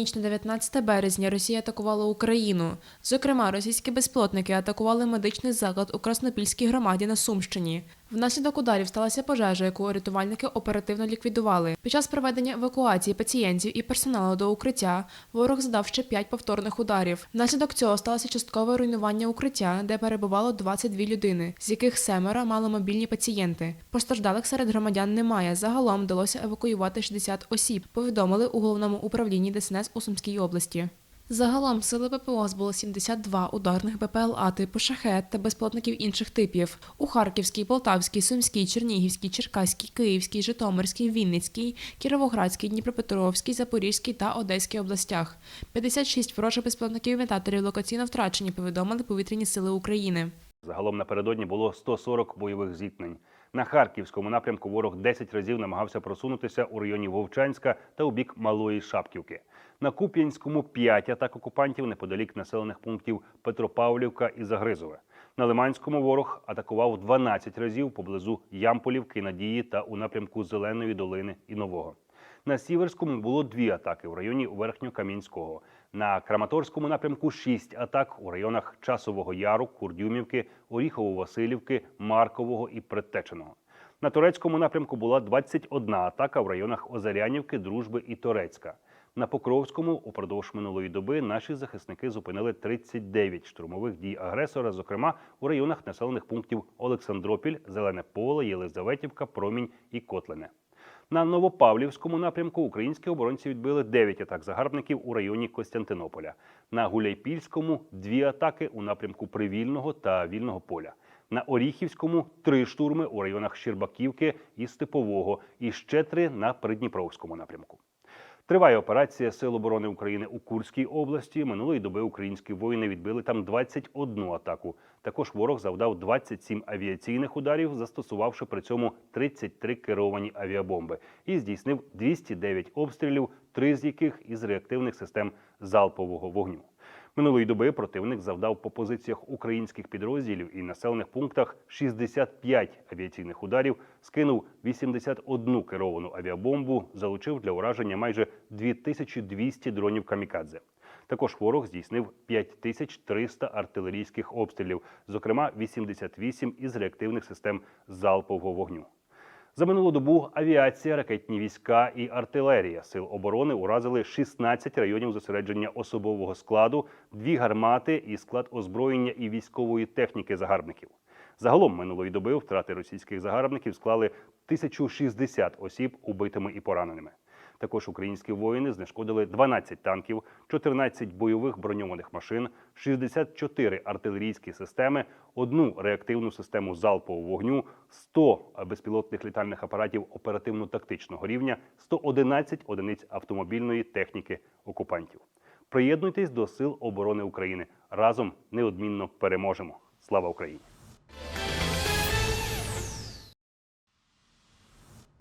ніч на 19 березня Росія атакувала Україну. Зокрема, російські безпілотники атакували медичний заклад у Краснопільській громаді на Сумщині. Внаслідок ударів сталася пожежа, яку рятувальники оперативно ліквідували. Під час проведення евакуації пацієнтів і персоналу до укриття ворог задав ще п'ять повторних ударів. Внаслідок цього сталося часткове руйнування укриття, де перебувало 22 людини, з яких семеро мали мобільні пацієнти. Постраждалих серед громадян немає. Загалом вдалося евакуювати 60 осіб. Повідомили у головному управлінні ДСНС у Сумській області. Загалом сили ППО збуло 72 ударних БПЛА типу шахет та безпілотників інших типів у Харківській, Полтавській, Сумській, Чернігівській, Черкаській, Київській, Житомирській, Вінницькій, Кіровоградській, Дніпропетровській, Запорізькій та Одеській областях. 56 ворожих безпілотників імітаторів локаційно втрачені, повідомили повітряні сили України. Загалом напередодні було 140 бойових зіткнень. На харківському напрямку ворог 10 разів намагався просунутися у районі Вовчанська та у бік Малої Шапківки. На Куп'янському 5 атак окупантів неподалік населених пунктів Петропавлівка і Загризове. На Лиманському ворог атакував 12 разів поблизу Ямполівки, Надії та у напрямку Зеленої долини і Нового. На Сіверському було дві атаки в районі Верхньокам'янського. На Краматорському напрямку шість атак у районах Часового Яру, Курдюмівки, Оріхово-Василівки, Маркового і Предтеченого. На турецькому напрямку була 21 атака в районах Озарянівки, Дружби і Торецька. На Покровському упродовж минулої доби наші захисники зупинили 39 штурмових дій агресора, зокрема у районах населених пунктів Олександропіль, Зелене Поле, Єлизаветівка, Промінь і Котлине. На Новопавлівському напрямку українські оборонці відбили 9 атак загарбників у районі Костянтинополя. На Гуляйпільському дві атаки у напрямку Привільного та Вільного поля. На Оріхівському три штурми у районах Щербаківки і Степового, і ще три на Придніпровському напрямку. Триває операція Сил оборони України у Курській області. Минулої доби українські воїни відбили там 21 атаку. Також ворог завдав 27 авіаційних ударів, застосувавши при цьому 33 керовані авіабомби, і здійснив 209 обстрілів, три з яких із реактивних систем залпового вогню. Минулої доби противник завдав по позиціях українських підрозділів і населених пунктах 65 авіаційних ударів, скинув 81 керовану авіабомбу, залучив для ураження майже 2200 дронів камікадзе. Також ворог здійснив 5300 артилерійських обстрілів, зокрема 88 із реактивних систем залпового вогню. За минулу добу авіація, ракетні війська і артилерія сил оборони уразили 16 районів зосередження особового складу, дві гармати і склад озброєння і військової техніки загарбників. Загалом минулої доби втрати російських загарбників склали 1060 осіб убитими і пораненими. Також українські воїни знешкодили 12 танків, 14 бойових броньованих машин, 64 артилерійські системи, одну реактивну систему залпового вогню, 100 безпілотних літальних апаратів оперативно-тактичного рівня, 111 одиниць автомобільної техніки окупантів. Приєднуйтесь до сил оборони України. Разом неодмінно переможемо. Слава Україні!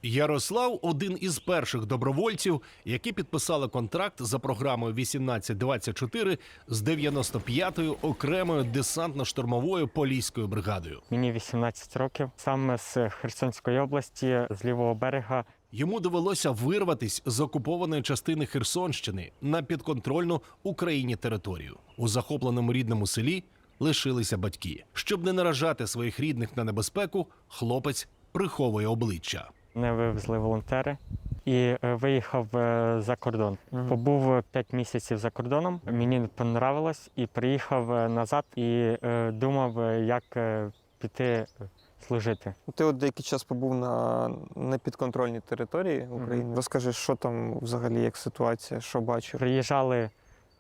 Ярослав один із перших добровольців, які підписали контракт за програмою 1824 з 95-ю окремою десантно-штурмовою поліською бригадою. Мені 18 років. Саме з Херсонської області, з лівого берега. Йому довелося вирватись з окупованої частини Херсонщини на підконтрольну Україні територію. У захопленому рідному селі лишилися батьки. Щоб не наражати своїх рідних на небезпеку, хлопець приховує обличчя. Мене вивезли волонтери і е, виїхав е, за кордон. Побув 5 місяців за кордоном. Мені не понравилось і приїхав е, назад і е, думав, е, як е, піти е, служити. Ти от деякий час побув на непідконтрольній території України. Розкажи, що там взагалі, як ситуація, що бачив? Приїжджали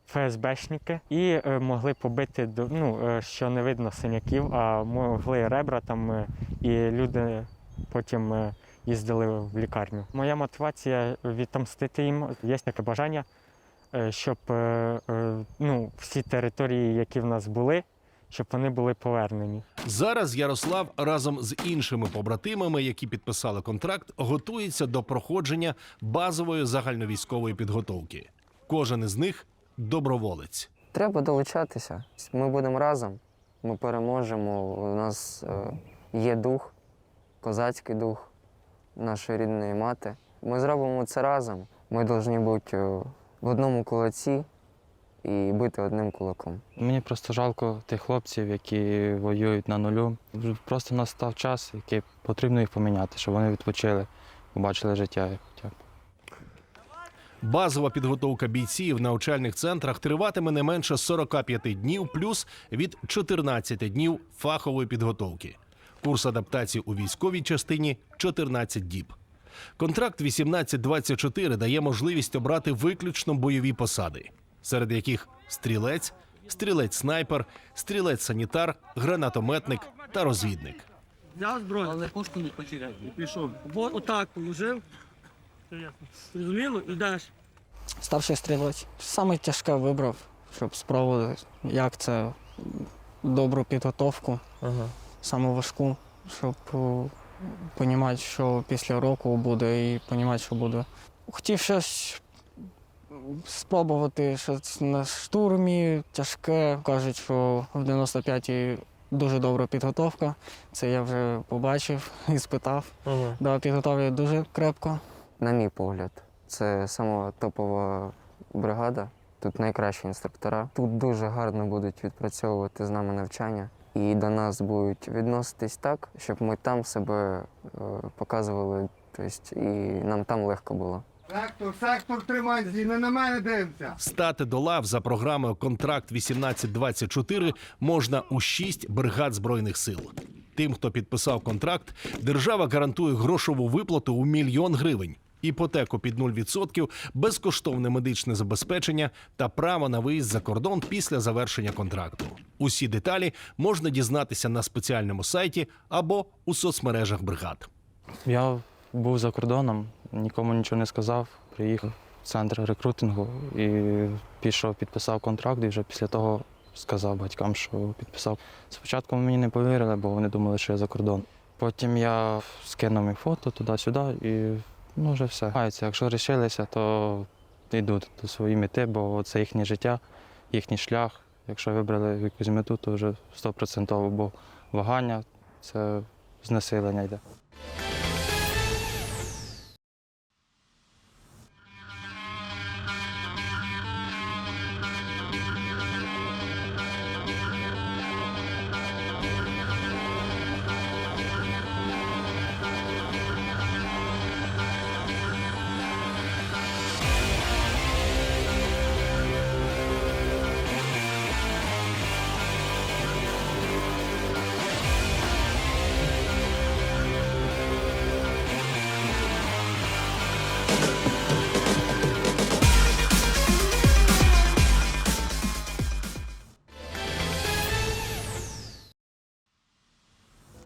ФСБшники і е, могли побити ну, е, що не видно синяків, а могли ребра там, е, і люди потім е, їздили в лікарню. Моя мотивація відомстити їм. Є таке бажання, е, щоб е, е, ну, всі території, які в нас були, щоб вони були повернені. Зараз Ярослав разом з іншими побратимами, які підписали контракт, готується до проходження базової загальновійськової підготовки. Кожен із них доброволець. Треба долучатися. Ми будемо разом, ми переможемо. У нас є дух, козацький дух нашої рідної мати. Ми зробимо це разом. Ми повинні бути е, в одному кулаці і бити одним кулаком. Мені просто жалко тих хлопців, які воюють на нулю. Просто настав час, який потрібно їх поміняти, щоб вони відпочили, побачили життя. Хоча б. Базова підготовка бійців в навчальних центрах триватиме не менше 45 днів, плюс від 14 днів фахової підготовки. Курс адаптації у військовій частині 14 діб. Контракт 1824 дає можливість обрати виключно бойові посади, серед яких стрілець, стрілець-снайпер, стрілець-санітар, гранатометник та розвідник. Взяв зброю, але пушку не потеряв. Пішов. Бо отак положив. Зрозуміло, йдеш. Старший стрілець. Саме тяжке вибрав, щоб спробувати, як це добру підготовку, Ага. Саме важку, щоб розуміти, що після року буде, і розуміти, що буде. Хотів щось спробувати щось на штурмі, тяжке. Кажуть, що в 95-й дуже добра підготовка. Це я вже побачив і спитав. Ага. Да, підготовлюють дуже крепко. На мій погляд, це сама топова бригада. Тут найкращі інструктора. Тут дуже гарно будуть відпрацьовувати з нами навчання. І до нас будуть відноситись так, щоб ми там себе е, показували, тобто, і нам там легко було. Сектор, сектор, тримай, не на мене дивимося. Стати до лав за програмою Контракт 1824 можна у шість бригад збройних сил. Тим, хто підписав контракт, держава гарантує грошову виплату у мільйон гривень, іпотеку під 0%, безкоштовне медичне забезпечення та право на виїзд за кордон після завершення контракту. Усі деталі можна дізнатися на спеціальному сайті або у соцмережах бригад. Я був за кордоном, нікому нічого не сказав. Приїхав в центр рекрутингу і пішов, підписав контракт, і вже після того сказав батькам, що підписав. Спочатку мені не повірили, бо вони думали, що я за кордон. Потім я скинув фото туди-сюди і ну вже все. Якщо рішилися, то йдуть до своєї мети, бо це їхнє життя, їхній шлях. Якщо вибрали якусь мету, то вже стопроцентово, бо вагання це знесилення йде.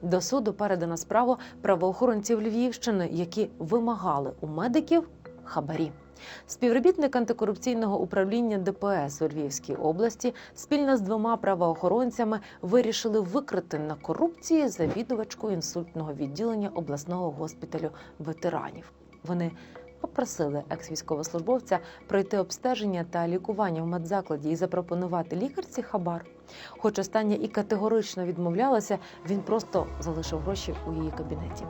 До суду передана справа правоохоронців Львівщини, які вимагали у медиків хабарі. Співробітник антикорупційного управління ДПС у Львівській області спільно з двома правоохоронцями вирішили викрити на корупції завідувачку інсультного відділення обласного госпіталю ветеранів. Вони попросили екс-військовослужбовця пройти обстеження та лікування в медзакладі і запропонувати лікарці хабар. Хоч остання і категорично відмовлялася, він просто залишив гроші у її кабінеті.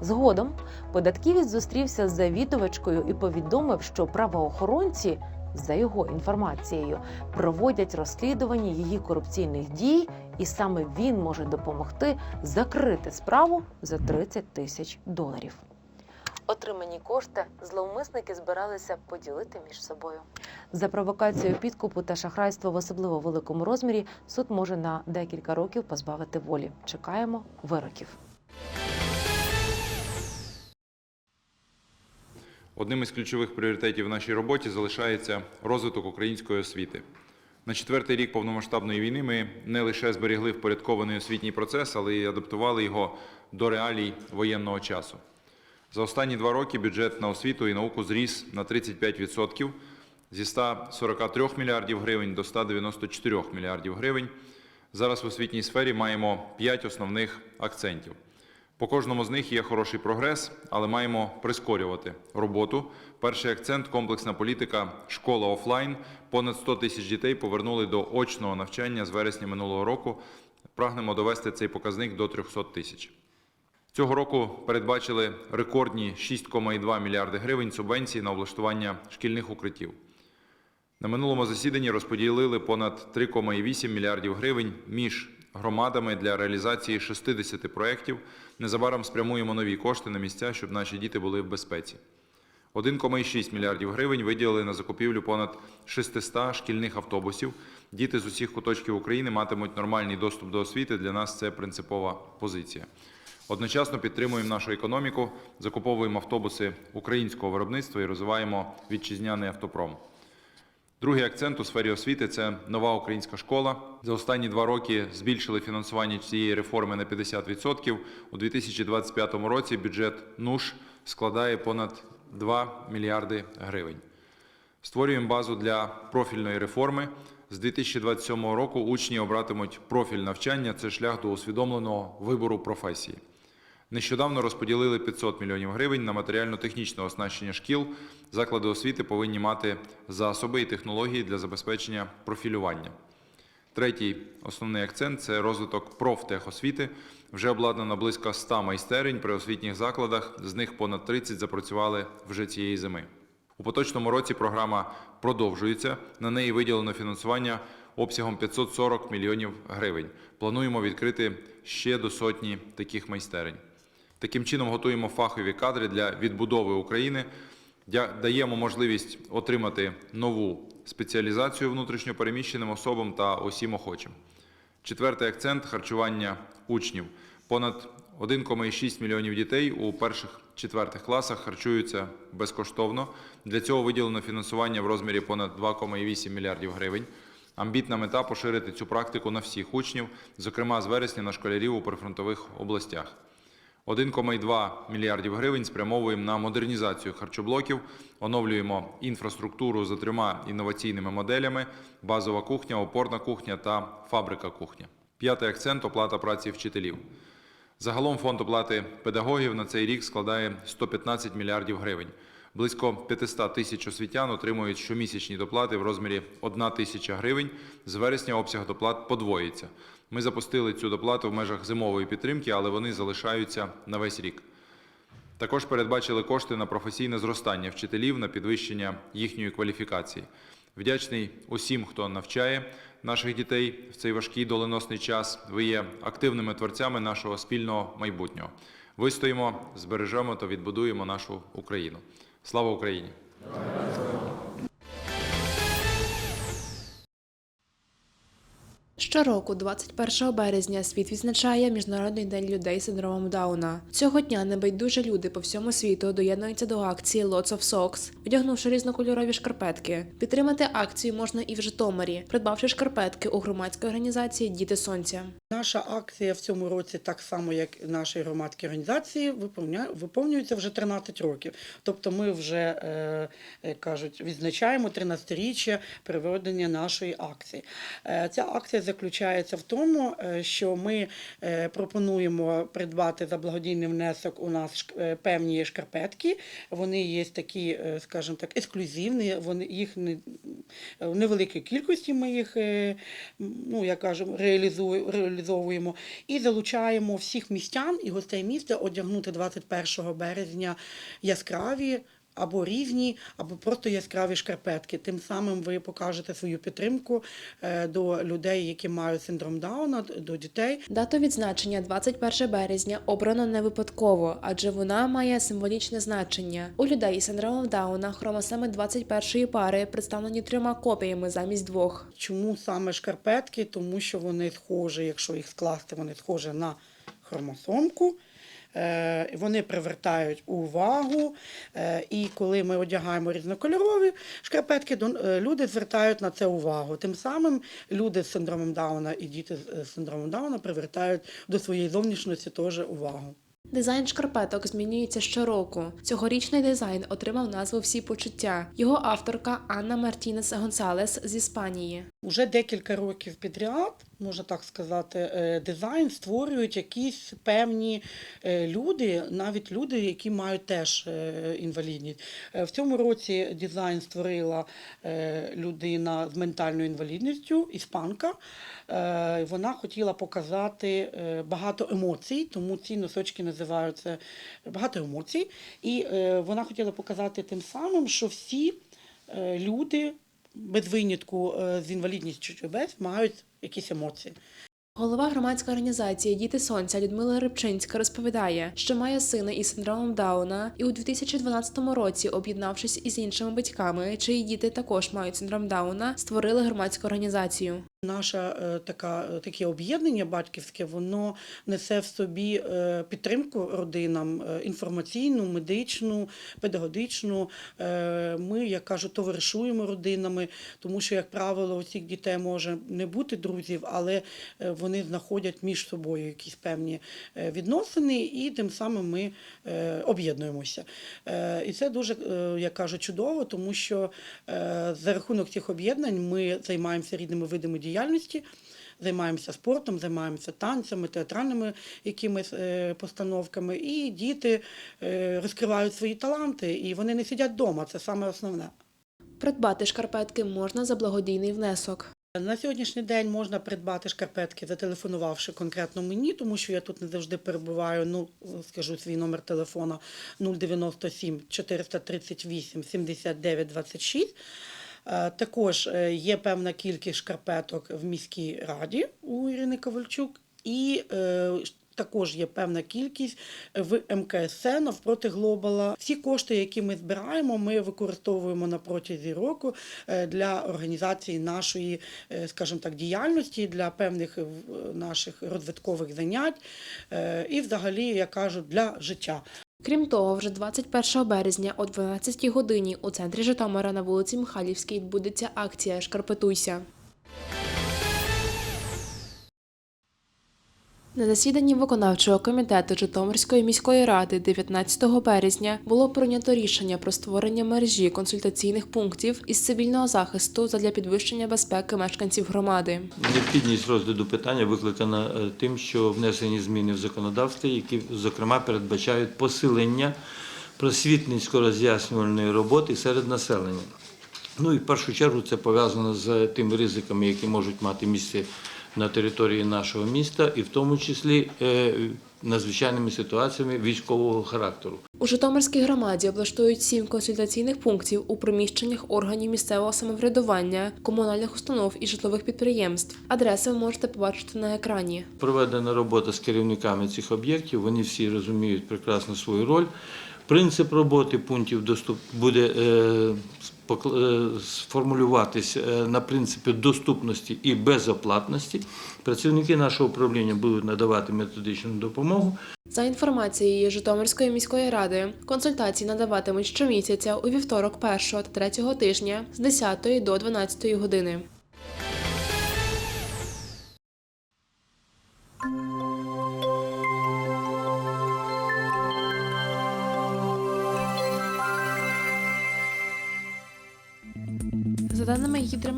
Згодом податківець зустрівся з завідувачкою і повідомив, що правоохоронці, за його інформацією, проводять розслідування її корупційних дій, і саме він може допомогти закрити справу за 30 тисяч доларів. Отримані кошти зловмисники збиралися поділити між собою. За провокацію підкупу та шахрайство в особливо великому розмірі суд може на декілька років позбавити волі. Чекаємо вироків. Одним із ключових пріоритетів в нашій роботі залишається розвиток української освіти. На четвертий рік повномасштабної війни ми не лише зберігли впорядкований освітній процес, але й адаптували його до реалій воєнного часу. За останні два роки бюджет на освіту і науку зріс на 35% зі 143 мільярдів гривень до 194 мільярдів гривень. Зараз в освітній сфері маємо п'ять основних акцентів. По кожному з них є хороший прогрес, але маємо прискорювати роботу. Перший акцент комплексна політика школа офлайн. Понад 100 тисяч дітей повернули до очного навчання з вересня минулого року. Прагнемо довести цей показник до 300 тисяч. Цього року передбачили рекордні 6,2 мільярди гривень субвенцій на облаштування шкільних укриттів. На минулому засіданні розподілили понад 3,8 мільярдів гривень між громадами для реалізації 60 проєктів. Незабаром спрямуємо нові кошти на місця, щоб наші діти були в безпеці. 1,6 мільярдів гривень виділили на закупівлю понад 600 шкільних автобусів. Діти з усіх куточків України матимуть нормальний доступ до освіти. Для нас це принципова позиція. Одночасно підтримуємо нашу економіку, закуповуємо автобуси українського виробництва і розвиваємо вітчизняний автопром. Другий акцент у сфері освіти це нова українська школа. За останні два роки збільшили фінансування цієї реформи на 50%. У 2025 році бюджет НУШ складає понад 2 мільярди гривень. Створюємо базу для профільної реформи. З 2027 року учні обратимуть профіль навчання. Це шлях до усвідомленого вибору професії. Нещодавно розподілили 500 мільйонів гривень на матеріально-технічне оснащення шкіл. Заклади освіти повинні мати засоби і технології для забезпечення профілювання. Третій основний акцент це розвиток профтехосвіти. Вже обладнано близько 100 майстерень при освітніх закладах, з них понад 30 запрацювали вже цієї зими. У поточному році програма продовжується. На неї виділено фінансування обсягом 540 мільйонів гривень. Плануємо відкрити ще до сотні таких майстерень. Таким чином готуємо фахові кадри для відбудови України, даємо можливість отримати нову спеціалізацію внутрішньопереміщеним особам та усім охочим. Четвертий акцент харчування учнів. Понад 1,6 мільйонів дітей у перших четвертих класах харчуються безкоштовно. Для цього виділено фінансування в розмірі понад 2,8 мільярдів гривень. Амбітна мета поширити цю практику на всіх учнів, зокрема з вересня на школярів у прифронтових областях. 1,2 мільярдів гривень спрямовуємо на модернізацію харчоблоків, оновлюємо інфраструктуру за трьома інноваційними моделями: базова кухня, опорна кухня та фабрика кухня. П'ятий акцент оплата праці вчителів. Загалом фонд оплати педагогів на цей рік складає 115 мільярдів гривень. Близько 500 тисяч освітян отримують щомісячні доплати в розмірі 1 тисяча гривень. З вересня обсяг доплат подвоїться. Ми запустили цю доплату в межах зимової підтримки, але вони залишаються на весь рік. Також передбачили кошти на професійне зростання вчителів на підвищення їхньої кваліфікації. Вдячний усім, хто навчає наших дітей в цей важкий доленосний час. Ви є активними творцями нашого спільного майбутнього. Вистоїмо, збережемо та відбудуємо нашу Україну. Слава Україні! Щороку, 21 березня, світ відзначає Міжнародний день людей з синдромом Дауна. Цього дня небайдужі люди по всьому світу доєднуються до акції Lots of Socks, одягнувши різнокольорові шкарпетки. Підтримати акцію можна і в Житомирі, придбавши шкарпетки у громадській організації Діти Сонця. Наша акція в цьому році, так само як і нашої громадської організації, виповнюється вже 13 років. Тобто ми вже е, е, кажуть, відзначаємо 13-річчя проведення нашої акції. Е, ця акція заключається в тому, е, що ми е, пропонуємо придбати за благодійний внесок у нас е, певні шкарпетки. Вони є такі, скажімо так, ексклюзивні. Вони їх не в невеликій кількості. Ми їх, ну я кажу, реалізовуємо і залучаємо всіх містян і гостей міста одягнути 21 березня яскраві. Або різні, або просто яскраві шкарпетки. Тим самим ви покажете свою підтримку е, до людей, які мають синдром Дауна, до дітей. Дату відзначення 21 березня обрано не випадково, адже вона має символічне значення. У людей із синдромом Дауна хромосоми 21 пари представлені трьома копіями замість двох. Чому саме шкарпетки? Тому що вони схожі, якщо їх скласти, вони схожі на хромосомку. Е, Вони привертають увагу, е, і коли ми одягаємо різнокольорові шкарпетки, е, люди звертають на це увагу. Тим самим люди з синдромом Дауна і діти з синдромом Дауна привертають до своєї зовнішності теж увагу. Дизайн шкарпеток змінюється щороку. Цьогорічний дизайн отримав назву Всі почуття. Його авторка Анна Мартінес Гонсалес з Іспанії. Уже декілька років підряд, можна так сказати, е, дизайн створюють якісь певні е, люди, навіть люди, які мають теж е, інвалідність. В цьому році дизайн створила людина з ментальною інвалідністю, іспанка. Вона хотіла показати багато емоцій, тому ці носочки називаються багато емоцій. І вона хотіла показати тим самим, що всі люди без винятку е, з інвалідністю чи без мають якісь емоції. Голова громадської організації Діти Сонця Людмила Рибчинська розповідає, що має сина із синдромом Дауна, і у 2012 році, об'єднавшись із іншими батьками, чиї діти також мають синдром Дауна, створили громадську організацію. Наша е, така е, таке об'єднання батьківське, воно несе в собі е, підтримку родинам інформаційну, медичну, педагогічну. Ми, як кажуть, товаришуємо родинами, тому що, як правило, у цих дітей може не бути друзів, але вони знаходять між собою якісь певні відносини, і тим самим ми об'єднуємося. І це дуже, як кажуть, чудово, тому що за рахунок цих об'єднань ми займаємося різними видами діяльності. Займаємося спортом, займаємося танцями, театральними якимись е, постановками, і діти е, розкривають свої таланти, і вони не сидять вдома. Це саме основне. Придбати шкарпетки можна за благодійний внесок. На сьогоднішній день можна придбати шкарпетки, зателефонувавши конкретно мені, тому що я тут не завжди перебуваю. Ну скажу свій номер телефона 097 438 79 26. Е, Також е, є певна кількість шкарпеток в міській раді у Ірини Ковальчук, і е, також є певна кількість в МКСЦ навпроти Глобала. Всі кошти, які ми збираємо, ми використовуємо на протязі року для організації нашої, скажімо так, діяльності, для певних наших розвиткових занять і, взагалі, я кажу, для життя. Крім того, вже 21 березня о 12 годині у центрі Житомира на вулиці Михайлівській відбудеться акція Шкарпетуйся. На засіданні виконавчого комітету Житомирської міської ради 19 березня було прийнято рішення про створення мережі консультаційних пунктів із цивільного захисту задля підвищення безпеки мешканців громади. Необхідність розгляду питання викликана е, тим, що внесені зміни в законодавстві, які, зокрема, передбачають посилення просвітницько-роз'яснювальної роботи серед населення. Ну і в першу чергу це пов'язано з тими ризиками, які можуть мати місце на території нашого міста, і в тому числі е, надзвичайними ситуаціями військового характеру. У Житомирській громаді облаштують сім консультаційних пунктів у приміщеннях органів місцевого самоврядування, комунальних установ і житлових підприємств. Адреси ви можете побачити на екрані. Проведена робота з керівниками цих об'єктів. Вони всі розуміють прекрасно свою роль. Принцип роботи пунктів доступ буде е, сформулюватись е, на принципі доступності і безоплатності. Працівники нашого управління будуть надавати методичну допомогу. За інформацією Житомирської міської ради, консультації надаватимуть щомісяця у вівторок 1 та 3 тижня з 10 до 12 години.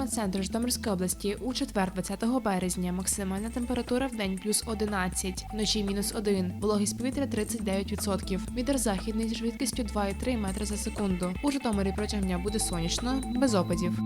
Гідрометцентру Житомирської області, у четвер, 20 березня, максимальна температура в день плюс 11, вночі мінус 1, вологість повітря 39%. Вітер західний з швидкістю 2,3 метри за секунду. У Житомирі протягом дня буде сонячно, без опадів.